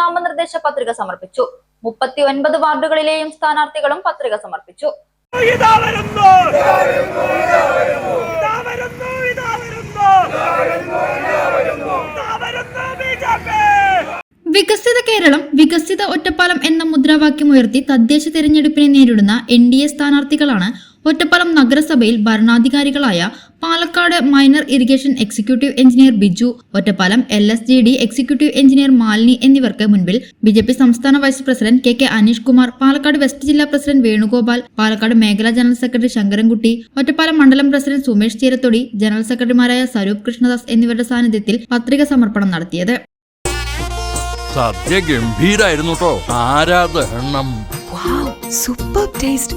നാമനിർദ്ദേശ പത്രിക സമർപ്പിച്ചു. മുപ്പത്തി ഒൻപത് വാർഡുകളിലെയും സ്ഥാനാർത്ഥികളും പത്രിക സമർപ്പിച്ചു. വികസിത കേരളം വികസിത ഒറ്റപ്പാലം എന്ന മുദ്രാവാക്യം ഉയർത്തി തദ്ദേശ തെരഞ്ഞെടുപ്പിനെ നേരിടുന്ന എൻ ഡി എ സ്ഥാനാർത്ഥികളാണ് ഒറ്റപ്പാലം നഗരസഭയിൽ ഭരണാധികാരികളായ Palakkad minor irrigation executive engineer Biju Ottapalam L S G D executive engineer Malini എന്നിവർക്ക് മുൻപിൽ ബി ജെ പി സംസ്ഥാന vice president K K Aneesh Kumar Palakkad west ജില്ലാ പ്രസിഡന്റ് വേണുഗോപാൽ പാലക്കാട് മേഖലാ ജനറൽ സെക്രട്ടറി ശങ്കരൻകുട്ടി ഒറ്റപ്പാലം മണ്ഡലം president Sumesh Cheerathodi general സെക്രട്ടറിമാരായ സ്വരൂപ് കൃഷ്ണദാസ് എന്നിവരുടെ സാന്നിധ്യത്തിൽ പത്രിക സമർപ്പണം നടത്തിയത്. സദ്യ ഗംഭീരായിരുന്നു കേട്ടോ ആരാധനം സൂപ്പർ ടേസ്റ്റ്.